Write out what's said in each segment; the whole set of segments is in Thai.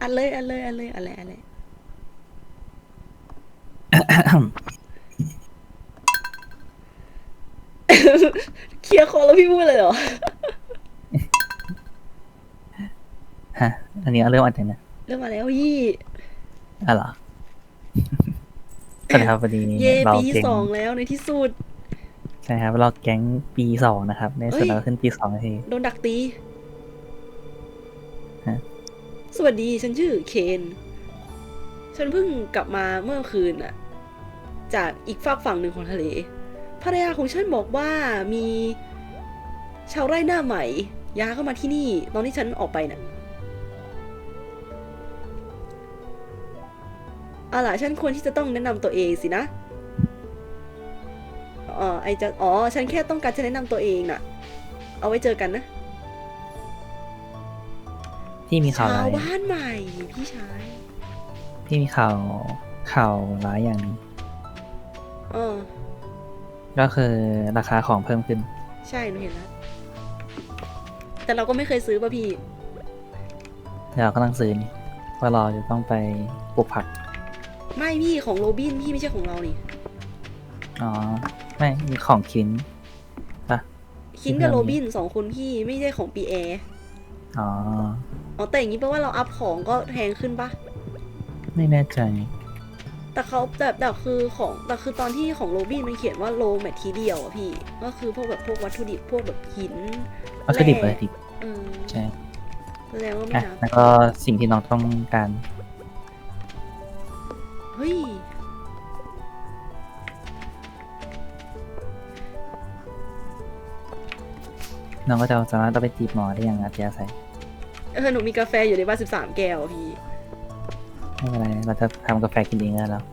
อันเลยอันเลยอันเลยอันเลยอันเลยเคลียร์คอแล้วพี่พูดเลยเหรอ ฮะ อันนี้เอาเริ่มอันไหนนะเริ่มมาแล้วพี่อะเหรอสวัสดีครับวันนี้เย่เราปีแก๊งสองแล้วในที่สุด ใช่ครับเราแก๊งปีสองนะครับ ในสุดเอ้ยเราขึ้นปีสองนาทีโดนดักตีฮะ สวัสดีฉันชื่อเคน ฉันเพิ่งกลับมาเมื่อคืนน่ะจากอีกฝากฝั่งหนึ่งของทะเลภรรยาของฉันบอกว่ามีชาวไร่หน้าใหม่ย้ายเข้ามาที่นี่ ตอนที่ฉันออกไปน่ะเอาล่ะฉันควรที่จะต้องแนะนำตัวเองสินะอ๋อไอจะอ๋อ ฉันแค่ต้องการจะแนะนำตัวเองน่ะ เอาไว้เจอกันนะ พี่มีข่าวชาร้าวยบ้านใหม่พี่ชายพี่มีข่าวข่าวร้ายอย่างหนึงเออ ก็คือราคาของเพิ่มขึ้น ใช่หนูเห็นแล้ว แต่เราก็ไม่เคยซื้อป่ะพี่แล้วเราก็ต้องซื้อนี่เพราะเราจะต้องไปปลูกผัก ไม่พี่ของโรบินพี่ไม่ใช่ของเรานี่อ๋อ ไม่มีของคินปะคินกับโรบินสองคนพี่ไม่ใช่ของปีแอร์ อ๋อ อ๋อแต่อย่างนี้แปลว่าเราอัพของก็แพงขึ้นปะไม่แน่ใจ แต่เขาแต่แต่คือของแต่คือตอนที่ของโรบินมันเขียนว่าโลแมททีเดียวอะพี่ ก็คือพวกแบบพวกวัตถุดิบพวกแบบหินวัตถุดิบแร่วัตถุดิบเออใช่แสดงว่าไม่อะนับแล้วก็สิ่งที่น้องต้องการ เฮ้ยน้องก็จะสามารถเอาไปจีบหมอได้อย่างอัธยาศัยเออหนูมีกาแฟอยู่ในบ้านสิบสามแก้วอะพี่ ไม่เป็นไรเราจะทำกาแฟกินเองได้แล้ว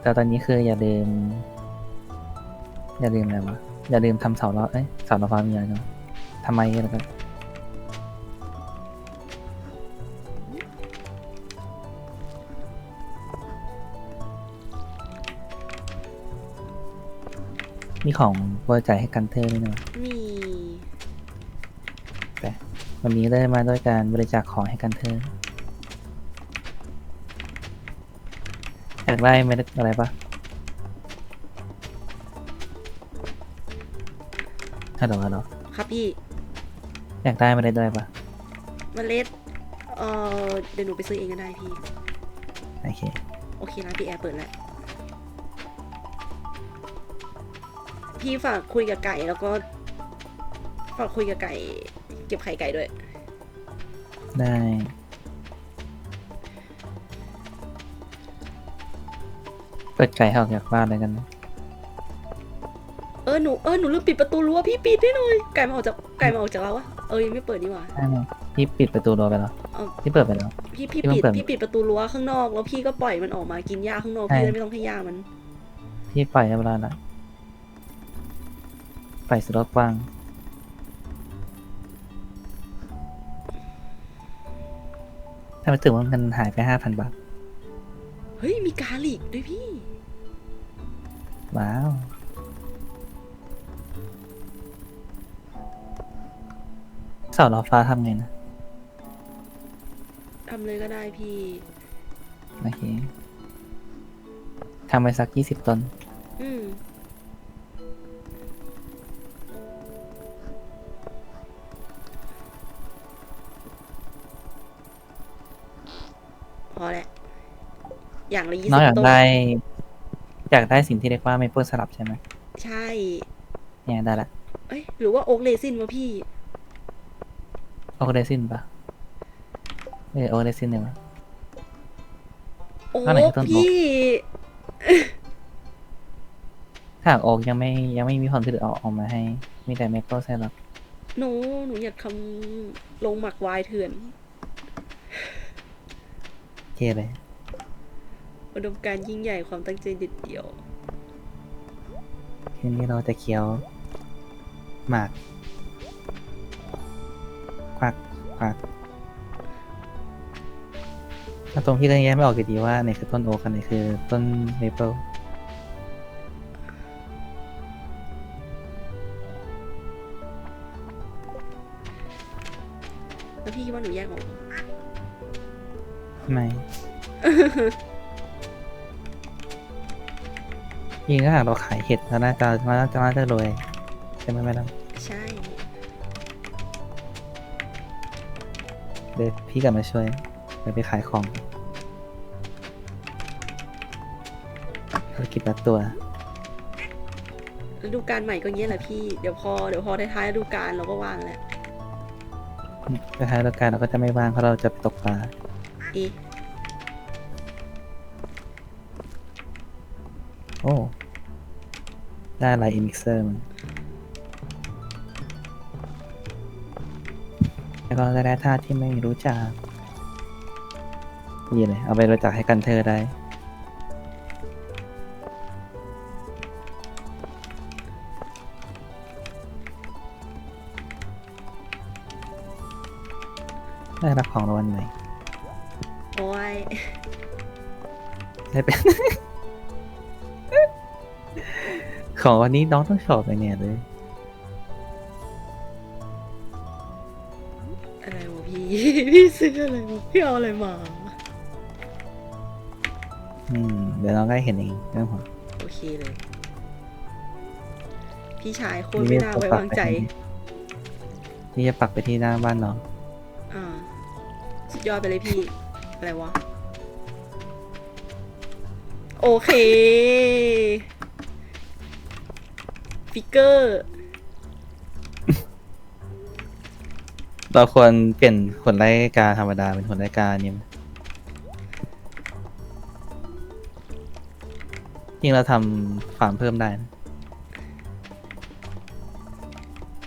แต่ตอนนี้คืออย่าลืม อย่าลืมอะไรวะอย่าลืมทำเสาล้อเอ้ยเสาล้อฟ้ามีอะไรเนาะทำไมแล้วก็มีของบริจาคให้กันเทอร์ด้วยเนาะมี วันนี้ได้มาด้วยการบริจาคของให้กันเธออยากได้ไม่ได้อะไรปะฮัลโหลฮัลโหลครับพี่อยากได้ไม่ได้อะไรปะเมล็ดเออเดี๋ยวหนูไปซื้อเองก็ได้พี่ โอเค โอเคร้านพี่แอร์เปิดแล้ว พี่ฝากคุยกับไก่แล้วก็ฝากคุยกับไก่ เก็บไข่ไก่ด้วย ได้ เปิดไก่ให้ออกจากบ้านเลยกันนะเออหนูเออหนูลืมปิดประตูรั้วพี่ปิดให้หน่อยไก่มาออกจากไก่มาออกจากเราวะเออยังไม่เปิดนี่หว่า ได้ไหมพี่ปิดประตูรอไปแล้วเอา พี่เปิดไปแล้ว พี่พี่ที่มันปิดเปิดพี่ปิดประตูรั้วข้างนอกแล้วพี่ก็ปล่อยมันออกมากินหญ้าข้างนอกใช่พี่จะไม่ต้องให้หญ้ามัน พี่ปล่อยเรียบร้อยแล้วปล่อยสุดรอบกว้าง ถ้าไปถึงว่าเงินหายไปห้าพันบาท เฮ้ย มีกาลิกด้วยพี่ ว้าว เสาล้อฟ้าทำไงนะ ทำเลยก็ได้พี่ โอเคทำไปสักยี่สิบต้น อืม อย่างละยี่น้องสิบอยากต้น ได้อยากได้สิ่งที่เรียกว่าเมเปิลสลับใช่ไหมใช่ เนี่ยได้ละเอ้ยหรือว่าโอ๊กเลซินวะพี่ โอเคเดซินปะเออโอเคเดซินเนี่ยวะ โอ๊อันไหนกคือต้นโอ๊ก พี่ ถ้าหากโอกยังไม่ยังไม่มีความคิดออกออกมาให้ มีแต่เมเปิลสลับหนู หนูอยากทำลงหมักวายเถื่อนโอเคเลย อุดมการณ์ยิ่งใหญ่ความตั้งใจเด็ดเดี่ยว ทีนี้เราจะเคี้ยวหมากควักควักถ้าตรงพี่ก็ยังแยกไม่ออกอยู่ดีว่าไหนคือต้นโอ๊กอันไหนคือต้นเมเปิลแล้วพี่คิดว่าหนูแยกออกไม่ ยิงถ้าหากเราขายเห็ดเราน่าจะน่าจะน่าจะรวยใช่ไหมแม่ดใช่ำเดี๋ยวพี่กลับมาช่วยเดี๋ยวไปขายของธุรกิจละตัว ฤดูกาลใหม่ก็เงี้ยแหละพี่ เดี๋ยวพอ เดี๋ยวพอท้ายๆฤดูกาลเราก็ว่างแหละ สุดท้ายแล้วกันเราก็จะไม่ว่างเพราะเราจะไปตกปลา เอ๊ะ อ้ ได้อะไรอิมิกเซอร์มันแล้วก็ได้แร่ธาตุที่ไม่รู้จักนี่เลย เอาไปรู้จักให้กันเธอได้ ได้รับของรางวัลใหม่โอ้ยได้เป็น ของวันนี้น้องต้องชอบไปเนี่ยเลย อะไรวะพี่ พี่ซื้ออะไรวะพี่เอาอะไรมา อืม เดี๋ยวน้องก็เห็นเองเรื่องของ โอเคเลย พี่ชายโคตรไม่น่าไว้วางใจ นี่จะปักไปที่หน้าบ้านน้อง อ่า สุดยอดไปเลยพี่ อะไรวะ โอเค ฟิกเกอร์ เราควรเปลี่ยนขนไล่กาธรรมดาเป็นขนไล่กานี่ไหมจริงเราทำฟาร์มเพิ่มได้นะ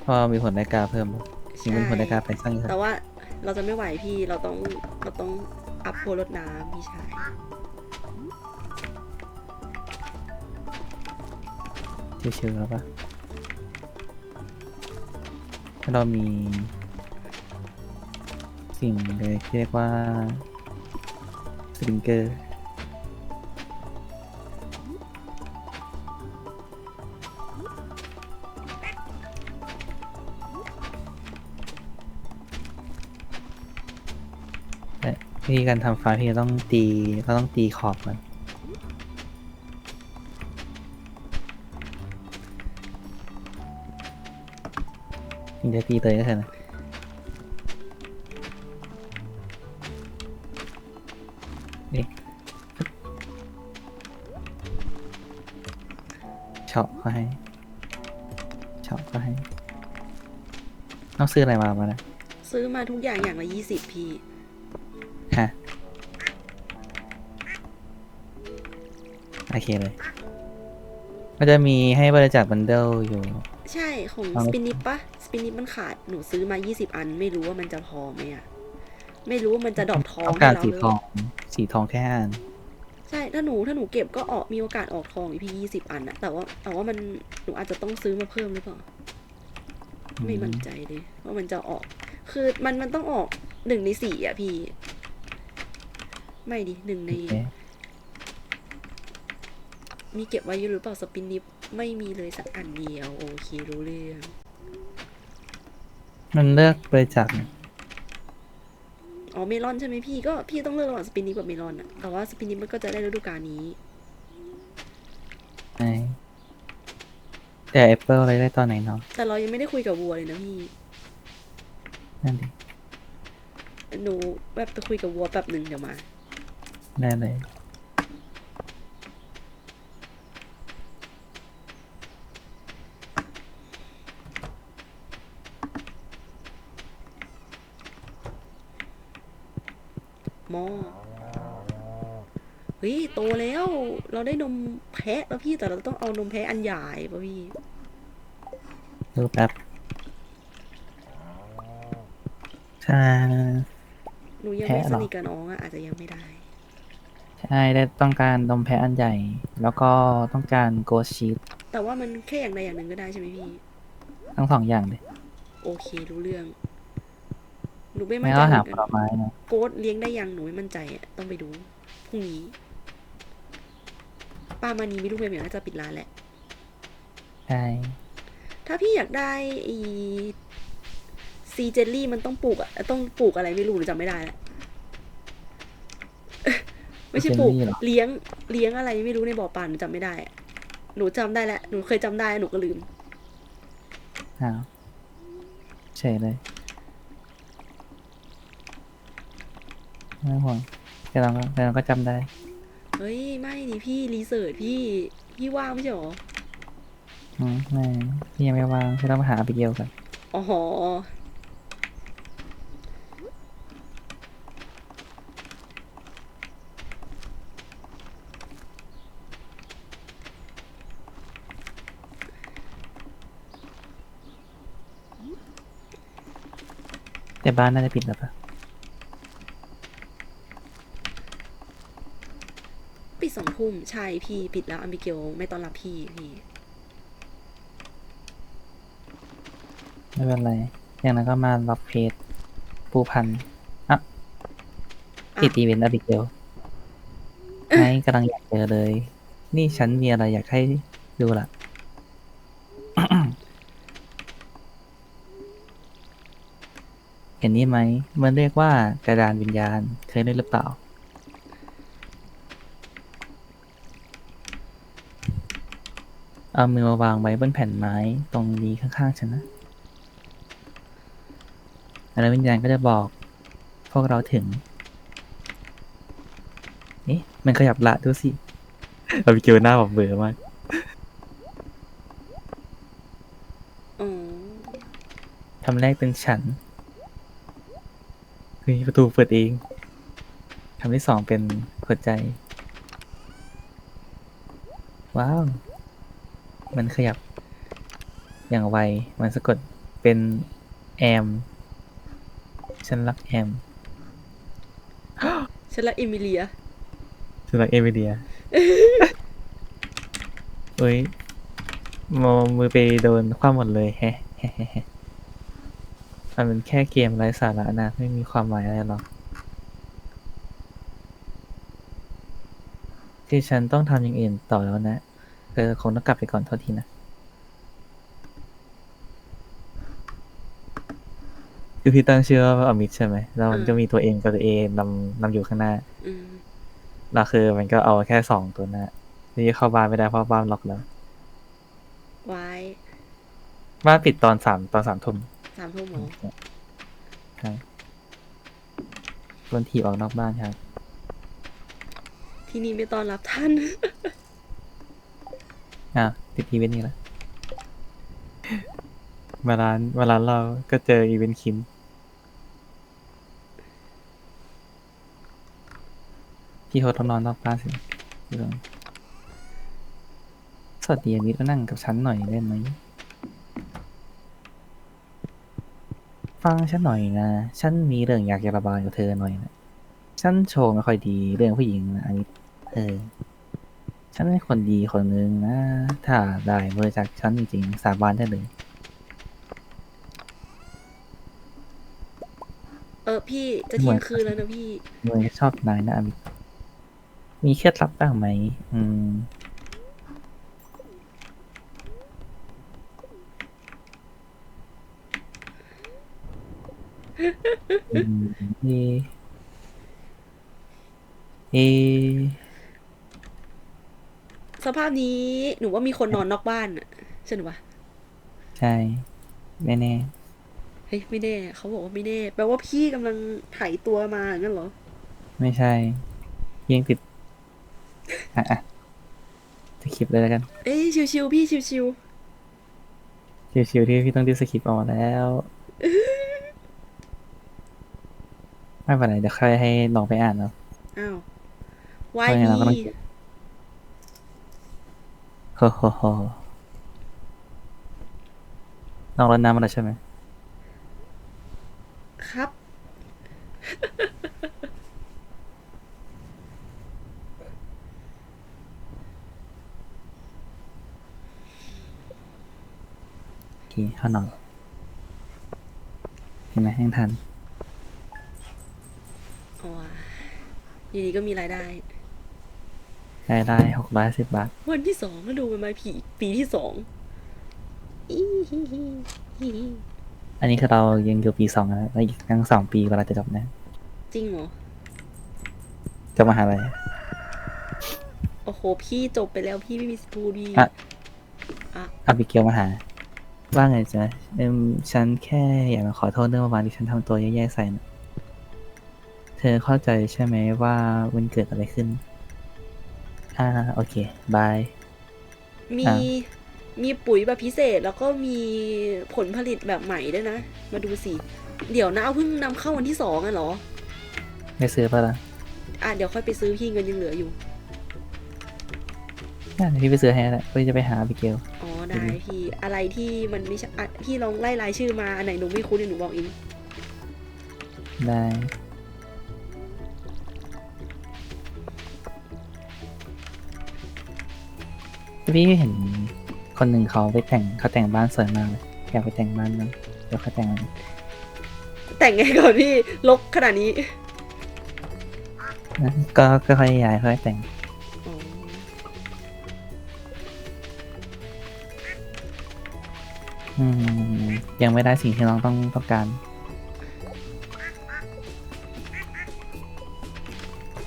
เพราะมีขนไล่กาเพิ่มจริงเป็นขนไล่กาไปสร้างแต่ว่าเราจะไม่ไหวพี่เราต้องเราต้องอัพโพลรดน้ำพี่ชายชิวๆแล้วปะถ้า เรามี สิ่งเลยที่เรียกว่าสริงเกอร์และวิธีการทำฟ้าพี่จะต้องตีเราต้องตีขอบมัน ถึงจะตีเลยก็เถอะนะนี่เฉาะก็ให้เฉาะก็ให้ต้องซื้ออะไรมามานะซื้อมาทุกอย่างอย่างละยี่สิบพี่ฮะโอเคเลย ก็จะมีให้บริจาคบันเดิลอยู่ ใช่ของเอาสปินิปปะสปินิปมันขาดหนูซื้อมา20อัน ไม่รู้ว่ามันจะพอไหมอะไม่รู้ว่ามันจะดรอกทองต้องให้การเราสีหรือทองสีทองแค่อันใช่ถ้าหนูถ้าหนูเก็บก็ออกมีโอกาสออกทองอีกพี่20อันอะแต่ว่าแต่ว่ามันหนูอาจจะต้องซื้อมาเพิ่มหรือเปล่า ไม่มั่นใจเลยว่ามันจะออก คือมันมันต้องออกหนึ่งในสี่อะพี่ ไม่ดิหนึ่งใน โอเคมีเก็บไว้อยู่หรือเปล่าสปินิป ไม่มีเลยสักอันเดียว โอเครู้เรื่อง มันเลือกบริจาคเนี่ยอ๋อเมลอนใช่ไหมพี่ก็พี่ต้องเลือกระหว่างสปินิปกับเมลอนอะแต่ว่าสปินิปมันก็จะได้ฤดูกาลนี้ใช่แต่แอปเปิลอะไรได้ตอนไหนเนาะแต่เรายังไม่ได้คุยกับวัวเลยนะพี่ นั่นดิหนูแบบไปคุยกับวัวแป๊บหนึ่งเดี๋ยวมา ได้เลย หมอเฮ้ยโตแล้ว เราได้นมแพะแล้วพี่แต่เราต้องเอานมแพะอันใหญ่ป่ะพี่ดูแป๊บใช่หนูยังไม่แพะสเหรอนิทกับน้องอะอาจจะยังไม่ได้ ใช่ได้ต้องการนมแพะอันใหญ่ แล้วก็ต้องการโกชีตแต่ว่ามันแค่อย่างใดอย่างหนึ่งก็ได้ใช่ไหมพี่ ทั้งสองอย่างเลยโอเครู้เรื่องหนูไม่มั่ไม่นใจก็เหหามือนผกันลไม้นะโกดเลี้ยงได้ยังหนูไม่มั่นใจอะต้องไปดูพรุ่งนี้ ป้ามานีไม่รู้เมลน่าจะปิดร้านแหละ ใช่ถ้าพี่อยากได้อีซีเจลลี่มันต้องปลูกอะต้องปลูกอะไรไม่รู้หนูจำไม่ได้แล้วไม่ใช่ปลูกเจนนี่เหรอเลี้ยงเลี้ยงอะไรไม่รู้ในบ่อปลาหนูจำไม่ได้อะหนูจำได้แล้วหนูเคยจำได้หนูก็ลืม อ้าวเฉยเลยไม่ห่วงแต่เราก็แต่เราก็จำได้ เฮ้ย ไม่ดิพี่รีเสิร์ชพี่ พี่ว่างไม่ใช่หรออืมไม่พี่ยังไม่ว่างพี่ต้องมาหาอาบิเกลกันอ๋อหอแต่บ้านน่าจะปิดแล้วปะ ปิดสองทุ่มใช่พี่ปิดแล้วอัมบิเกลไม่ต้อนรับพี่พี่ไม่เป็นไร อย่างนั้นก็มารับเพจปูพันธุ์อะติดอีเวนต์อาบิเกลไงกำลังอยากเจอเลย นี่ฉันมีอะไรอยากให้ดูล่ะเห็นนี่ไหม มันเรียกว่ากระดานวิญญาณ เคยได้หรือเปล่า เอามือมาวางไว้บนแผ่นไม้ ตรงนี้ข้างๆฉันนะแล้ววิญญาณก็จะบอก พวกเราถึง นี่มันขยับละดูสิอาบิเกลหน้าแบบเบื่อมากอ๋อทำแรกเป็นฉันเฮ้ยประตูเปิดเองทำที่สองเป็นหัวใจ ว้าว มันขยับ อย่างไว มันสะกดเป็นแอม ฉันรักแอม ฉันรักเอมิเลีย ฉันรักเอเมเดียเฮ้ยมอมือไปโดนคว้าหมดเลยแฮะแฮะแฮะแฮะมันเป็นแค่เกมไร้สาระนะ ไม่มีความหมายอะไรหรอก ที่ฉันต้องทำอย่างอื่นต่อแล้วนะ เธอคงต้องกลับไปก่อนโทษทีนะ คือพี่ตั้งชื่อว่าอมิตใช่ไหมแล้วมันก็มีตัวเองกับตัวเองนำนำอยู่ข้างหน้า อืมแล้วคือมันก็เอาแค่สองตัวหน้าที่เข้าบ้านไม่ได้เพราะบ้านล็อกแล้ว ไว้บ้านปิดตอนสามตอนสามทุ่มสามทุ่มหมอใช่โดนถีบออกนอกบ้านครับ ที่นี่ไม่ต้อนรับท่าน อะติดอีเวนต์นี้ละมาร้านมาร้านเราก็เจออีเวนต์คิม พี่โฮต้องนอนนอกบ้านสิพี่ลองสวัสดีอมิตมานั่งกับฉันหน่อยได้ไหม ฟังฉันหน่อยนะ ฉันมีเรื่องอยากจะระบายกับเธอหน่อยนะ ฉันโชว์ไม่ค่อยดีเรื่องผู้หญิงนะอันนี้เออ ฉันเป็นคนดีคนหนึ่งนะ ถ้าได้บริจาคฉันจริงๆสาบานได้เลย เออพี่จะเที่ยงคืนแล้วนะพี่ เมย์ชอบนายนะอามิตมีเคล็ดลับบ้างไหม อืม อืมเอเอ สภาพนี้หนูว่ามีคนนอนนอกบ้านอะใช่หรือปะใช่แน่แน่เฮ้ยไม่แน่เขาบอกว่าไม่แน่แปลว่าพี่กำลังไถตัวมาอย่างนั้นเหรอๆไม่ใช่เพียงติดอะอะจะคลิปเลยแล้วกัน เอ้ยชิวๆพี่ชิวชิวๆที่พี่ต้องดิสคริปต์ออกแล้ว ไม่เป็นไรเดี๋ยวค่อยให้น้องไปอ่านเนาะ ๆอ้าววายเพราะงั้นเราก็ต้องดีเก็บ โฮโฮโฮน้องรดน้ำมาแล้วใช่ไหมครับ โอเคเข้านอนเห็นไหมยังทัน อ๋ออยู่ดีก็มีรายได้ ได้ได้หกร้อยสิบบาท วันที่สองก็ดูเป็นไม้ผีปีที่สองอีฮิฮิฮิฮิอันนี้คือเรายังอยู่ปีสองนะแล้วอีกทั้งสองปีเวลาจะจบนะจริงเหรอจบมหาลัยโอ้โห พี่จบไปแล้วพี่ไม่มีสิทธิ์พูดดีอะอะ อาบิเกลมาหา ว่าไงจ๊ะเอ็มฉันแค่อยากมาขอโทษเรื่องเมื่อวานที่ฉันทำตัวแย่ๆใส่นะเธอเข้าใจใช่ไหมว่ามันเกิดอะไรขึ้น อ่าโอเคบาย มีอะ มีปุ๋ยแบบพิเศษแล้วก็มีผลผลิตแบบใหม่ด้วยนะ มาดูสิ เดี๋ยวนะเอาเพิ่งนำเข้าวันที่สองอะเหรอ ไม่ซื้อปะล่ะอะเดี๋ยวค่อยไปซื้อพี่เงินยังเหลืออยู่งั้นเดี๋ยวพี่ไปซื้อให้แหละเพื่อจะไปหาอาบิเกล อ๋อได้พี่อะไรที่มันไม่ใช่อะพี่ลองไล่รายชื่อมาอันไหนหนูไม่คุ้นเดี๋ยวหนูบอกอินได้ พี่เห็นคนหนึ่งเขาไปแต่งเขาแต่งบ้านสวยมากเลยอยากไปแต่งบ้านมั้งเดี๋ยวเขาแต่งมันแต่งไงก่อนพี่ลกขนาดนี้นะก็ก็ค่อยย้ายค่อยแต่งอ๋ออืมยังไม่ได้สิ่งที่น้องต้องต้องการ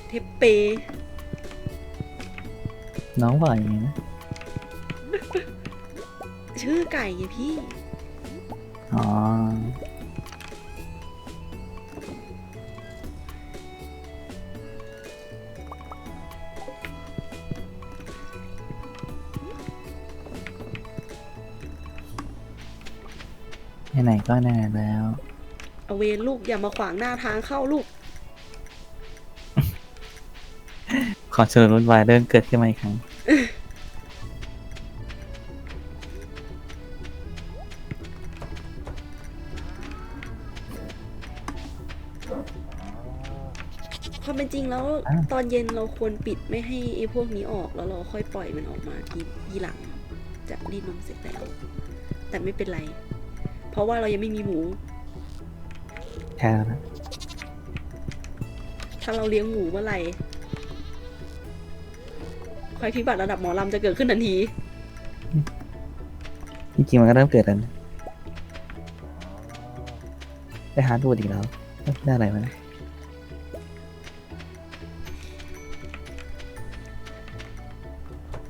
เทปเปน้องบอกอย่างนี้นะ ชื่อไก่ไงพี่ อ๋อ ไหนๆก็ไหนๆแล้ว เอาเวนลูกอย่ามาขวางหน้าทางเข้าลูก ขอเชิญรุ่นวายเริ่มเกิดขึ้นมาอีกครั้ง ตอนเย็นเราควรปิดไม่ให้ไอ้พวกนี้ออกแล้วเราค่อยปล่อยมันออกมาทีทีหลังจากรีดนมเสร็จแล้ว แต่ไม่เป็นไร เพราะว่าเรายังไม่มีหมูแค่นั้นนะถ้าเราเลี้ยงหมูเมื่อไหร่ภัยพิบัติระดับหมอลำจะเกิดขึ้นทันทีจริงๆมันก็เริ่มเกิดแล้วนะได้ฮาร์ดวูดอีกแล้วเอ้ยได้อะไรมานะ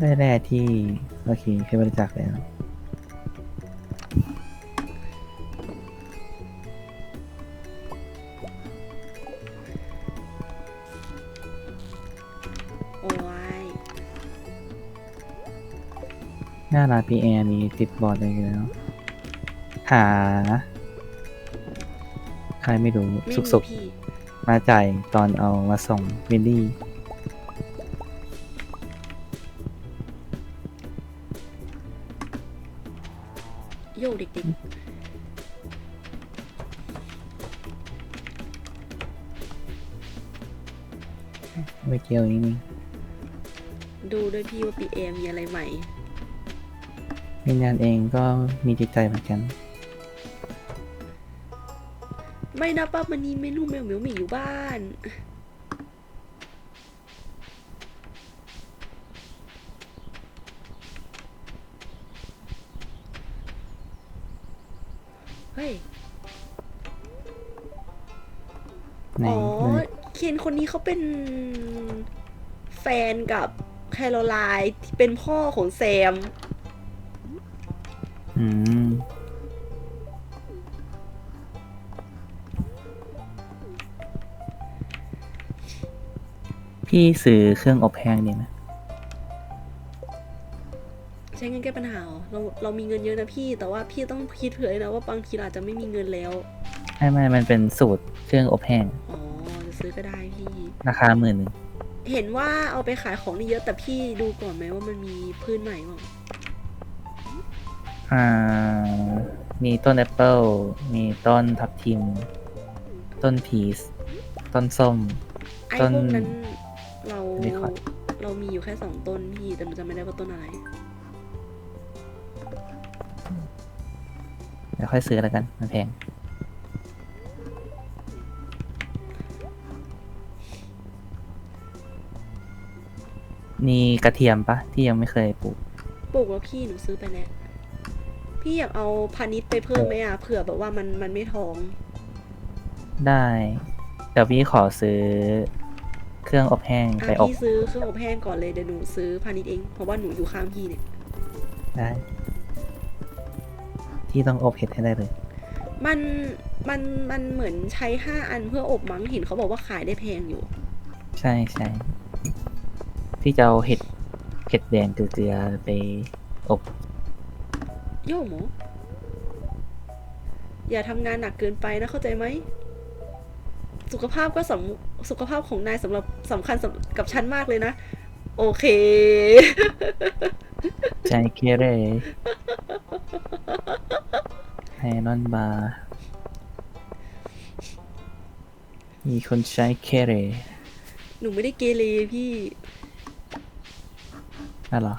ได้แร่ที่ โอเคเคยบริจาคแล้ว โอ้ยหน้าร้านพีแอมีติดบอร์ดอะไรกันแล้ว หา ใครไม่รู้ไม่สุกมีสุกพี่ ๆ มาจ่ายตอนเอามาส่งวินดี้ เด็กไม่เกี่ยวนี่นี่ๆดูด้วยพี่ว่าปีเอมีอะไรใหม่วิญญาณเองก็มีจิตใจเหมือนกัน ไม่นะป้ามันนี้เมนูแมวเหมียวหมีอยู่บ้าน คนคนนี้เขาเป็นแฟนกับแคโรไลน์ที่เป็นพ่อของแซม อืม พี่ซื้อเครื่องอบแห้งดีไหมใช้เงินแก้ปัญหาเหรอเราเรามีเงินเยอะนะพี่ แต่ว่าพี่ต้องคิดเผื่อด้วยนะว่าบางทีเราอาจจะไม่มีเงินแล้ว ไม่ไม่มันเป็นสูตรเครื่องอบแห้ง อ๋อจะ ซื้อก็ได้พี่ ราคาหมื่นหนึ่งเห็นว่าเอาไปขายของได้เยอะแต่พี่ดูก่อนไหมว่ามันมีพืชใหม่บ้างอ่า มีต้นแอปเปิลมีต้นทับทิม ต้นพีชต้นส้ม ไอ้ต้น พวกนั้นเราไม่ค่อย เรามีอยู่แค่สองต้นพี่แต่มันจะไม่ได้ว่าต้นอะไร เดี๋ยวค่อยซื้อแล้วกัน มันแพง มีกระเทียมปะที่ยังไม่เคยปลูกปลูกแล้วพี่หนูซื้อไปแล้วพี่อยากเอาพาณิชย์ไปเพิ่มไหมอะเผื่อแบบว่ามันมันไม่ท้อง ได้ เดี๋ยวพี่ขอซื้อเครื่องอบแห้งอะไปอบพี่ซื้อเครื่องอบแห้งก่อนเลยเดี๋ยวหนูซื้อพาณิชย์เองเพราะว่าหนูอยู่ข้างพี่เนี่ยได้ที่ต้องอบเห็ดให้ได้เลย มันมันมันเหมือนใช้ห้าอันเพื่ออบมั้งเห็นเขาบอกว่าขายได้แพงอยู่ ใช่ใช่ ที่จะเอาเห็ดเห็ดแดงเกลือๆไปอบโย่หมออย่าทำงานหนักเกินไปนะเข้าใจไหม สุขภาพก็สำสุขภาพของนายสำหรับสำคัญสำกับฉันมากเลยนะ โอเค ใจเคเรไฮนอนบาร์มีคนใช้เคเรหนูไม่ได้เกเรพี่ น่ะเหรอ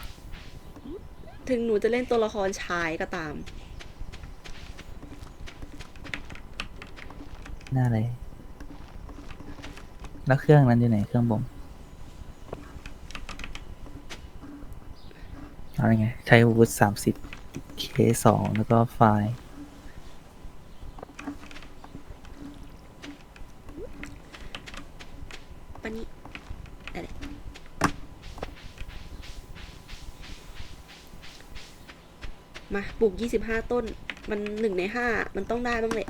ถึงหนูจะเล่นตัวละครชายก็ตามน่าเลยแล้วเครื่องนั้นอยู่ไหน เครื่องบ่มเอาไง ใช้วูดสามสิบเคสองแล้วก็ไฟล์ ปะนี้อะไรมาป ลูกยี่สิบห้าต้น มันหนึ่งในห้ามันต้องได้บ้างแหละ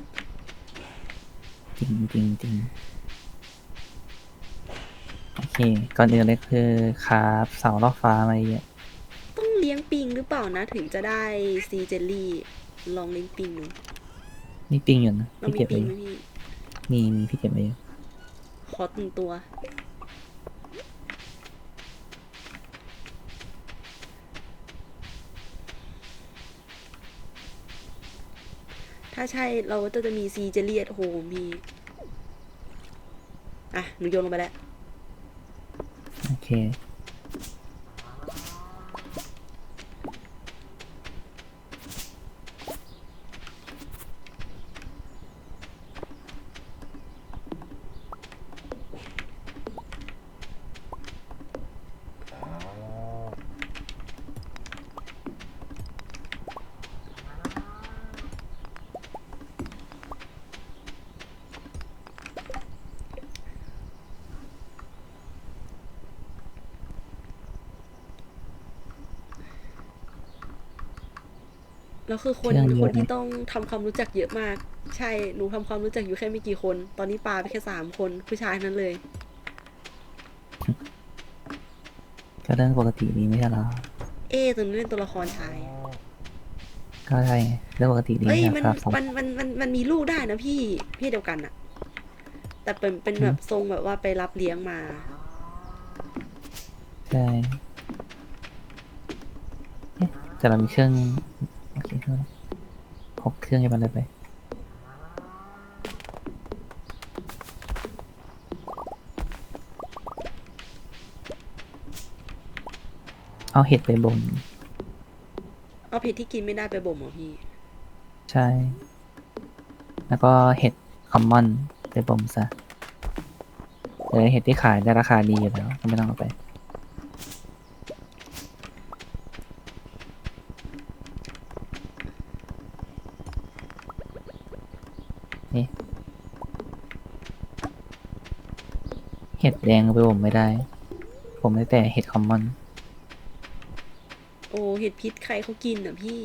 จริงจริงจริงโอเค ก่อนอื่นเลยคือคราฟเสาล่อฟ้ามาเยอะต้องเลี้ยงปิงหรือเปล่านะ ถึงจะได้ซีเจลลี่ ลองเลี้ยงปิงดูนี่ปิงอยู่นะ เราพี่มีเก็บปิไว้งอยู่ไหมพี่มีมีพี่เก็บไว้อยู่ขอตึงตัว ถ้าใช่เราก็จะมีซีเจเลียตโฮมี อะ หนูโยนลงไปแล้ว โอเค แล้วคือคนเครื่องเยอะคนที่ไหมต้องทำความรู้จักเยอะมาก ใช่หนูทำความรู้จักอยู่แค่ไม่กี่คน ตอนนี้ปาไปแค่สามคนผู้ชายทั้งนั้นเลย ก็เรื่องปกตินี้ไม่ใช่เหรอเอ๊ะตอนนี้เล่นตัวละครชายก็ใช่ไงเรื่องปกติดีเอ้ยนะมันครับผมมันมันมันมันมีลูกได้นะพี่พี่เดียวกันอะแต่เป็นเป็นแบบทรงแบบว่าไปรับเลี้ยงมา ใช่เอ๊ะแต่เรามีเครื่องโอเคเครื่องหก เครื่องยังมันเลยไปเอาเห็ดไปบ่มเอาเผ็ดที่กินไม่ได้ไปบ่มเหรอพี่ ใช่ แล้วก็เห็ดคอมมอนไปบ่มซะเออเห็ดที่ขายได้ราคาดีอยู่แล้วก็ไม่ต้องเอาไป นี่ เห็ด แดงเอาไปบ่มไม่ได้ ผมได้แต่เห็ดคอมมอน โอ้เห็ดพิษใครเขากินอะพี่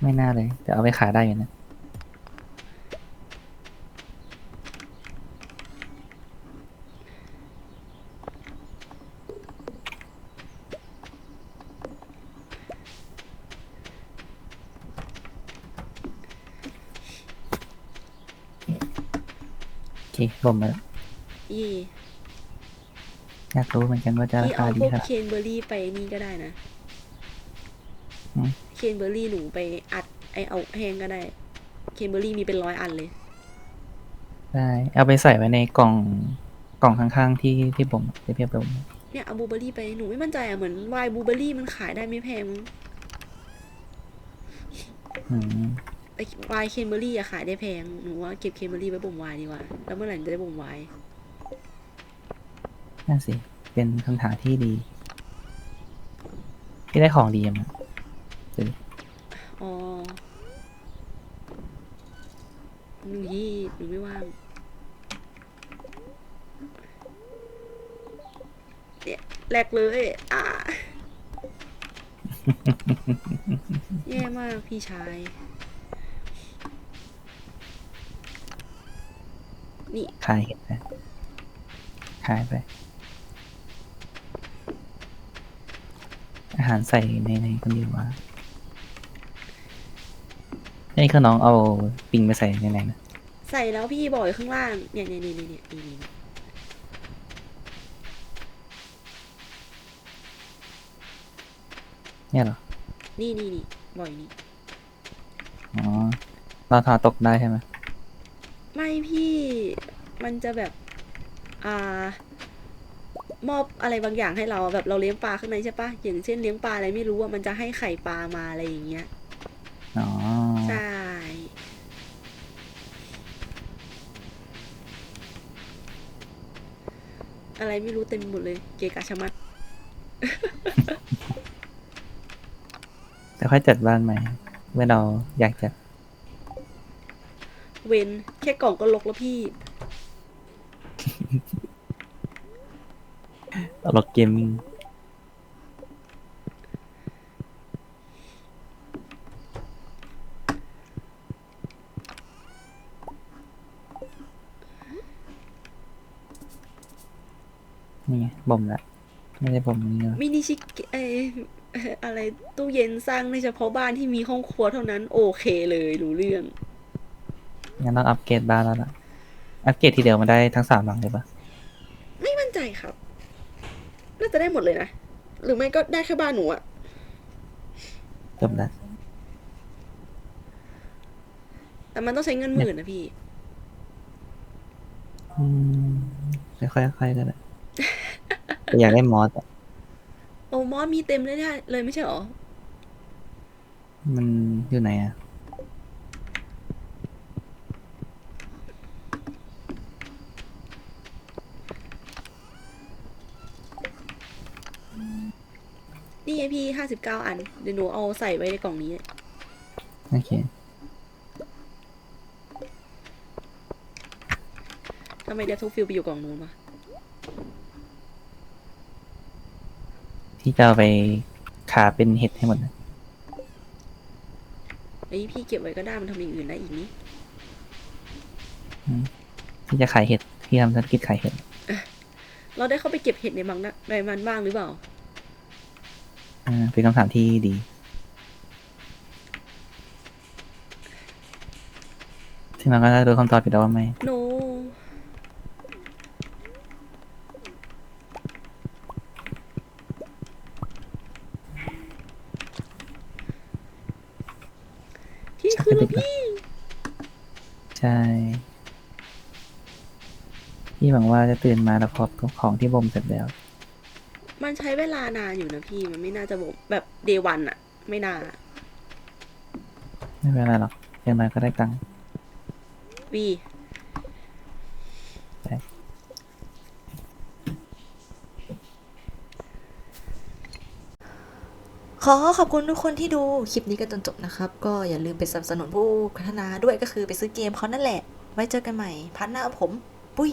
ไม่น่าเลย แต่เอาไปขายได้อยู่นะ โอเคบ่มมาแล้วอีอยากรู้เหมือนกันว่าจะราพี่คาเอาดีพวกครับเคนเบอร์รี่ไปนี่ก็ได้นะอืม เคนเบอร์รี่หนูไปอัดไอเอาแห้งก็ได้ เคนเบอร์รี่มีเป็นร้อยอันเลย ได้เอาไปใส่ไว้ในกล่องกล่องข้างๆที่ที่ผมที่เพียบผมเนี่ยเอาบลูเบอร์รี่ไปหนูไม่มั่นใจอะเหมือนวายบลูเบอร์รี่มันขายได้ไม่แพงมั้งอืมไอ วายเคมเบอรี่อะขายได้แพง หนูว่าเก็บเคมเบอรี่ไว้บ่มวายดีกว่า แล้วเมื่อไหร่จะได้บ่มวาย นั่นสิ เป็นคำถามที่ดีที่ได้ของดีมาอ๋อหนูยี่หนูไม่ว่างเนี่ยแหลกเลยอะ แย่มากพี่ชาย นี่ขายเห็ดนะขายไป อาหารใส่ในในคนเดียวว่านี่คือน้องเอาปิงไปใส่ในไหนนะใส่แล้วพี่บอกอยู่ข้างล่าง เนี่ยเนี่ยเนี่ยเนี่ยเนี่ยนี่นี่เนี่ยเหรอ นี่นี่นี่บ่อยนี่ อ๋อเราทาตกได้ใช่ไหม ไม่พี่มันจะแบบ อ่ามอบอะไรบางอย่างให้เราแบบเราเลี้ยงปลาข้างในใช่ปะอย่างเช่นเลี้ยงปลาอะไรไม่รู้อะมันจะให้ไข่ปลามาอะไรอย่างเงี้ยอ๋อใช่อะไรไม่รู้เต็มไปหมดเลย เกะกะชะมัดแต่ค่อยจัดบ้านใหม่ เมื่อเราอยากจะ เวนแค่กล่องก็ลกแล้วพี่ล็อกเกมมิ่งนี่ไงบ่มละไม่ได้บ่มนี่หรอมินิชิเกเอยเอ่ออะไรตู้เย็นสร้างในเฉพาะบ้านที่มีห้องครัวเท่านั้น โอเคเลยรู้เรื่อง งั้นต้องอัปเกรดบ้านแล้วล่ะ อัปเกรดทีเดียวมาได้ทั้งสามหลังเลยปะไม่มั่นใจครับ น่าจะได้หมดเลยนะ หรือไม่ก็ได้แค่บ้านหนูอะจบละแต่มันต้องใช้เงินหมื่นนะพี่ อืมค่อยๆค่อยๆก็ได้แต่อยากได้มอสอะโอ้มอสมีเต็มเลยเนี่ยเลยไม่ใช่หรอ มันอยู่ไหนอะ พี่ห้าสิบเก้าอัน เดี๋ยวหนูเอาใส่ไว้ในกล่องนี้ โอเค ทำไมเดฟทุกฟิลไปอยู่กล่องนู้นวะที่จะเอาไปขาเป็นเห็ดให้หมดนะไอยพี่เก็บไว้ก็ได้มันทำอย่างอื่นได้อีกนี่ที่จะขายเห็ดที่ทำธุรกิจขายเห็ด เราได้เข้าไปเก็บเห็ดในบางนะในมันบ้างหรือเปล่าอ่า เป็นคำถามที่ดีถึงเราก็จะรู้คำตอบไปแล้วว่าไม่โนที่คือแล้วพี่ ใช่ พี่หวังว่าจะตื่นมาแล้วพบกับของที่บ่มเสร็จแล้วมัน ใช้เวลานานอยู่นะพี่มันไม่น่าจะบอกแบบเดวันอะไม่น่าไม่เป็นไรหรอกอย่างน้อยก็ได้ตังค์วีใช่ขอขอบคุณทุกคนที่ดูคลิปนี้กันจนจบนะครับ ก็อย่าลืมไปสนับสนุนผู้พัฒนาด้วยก็คือไปซื้อเกมเขานั่นแหละ ไว้เจอกันใหม่พัฒนาผม ปุ้ย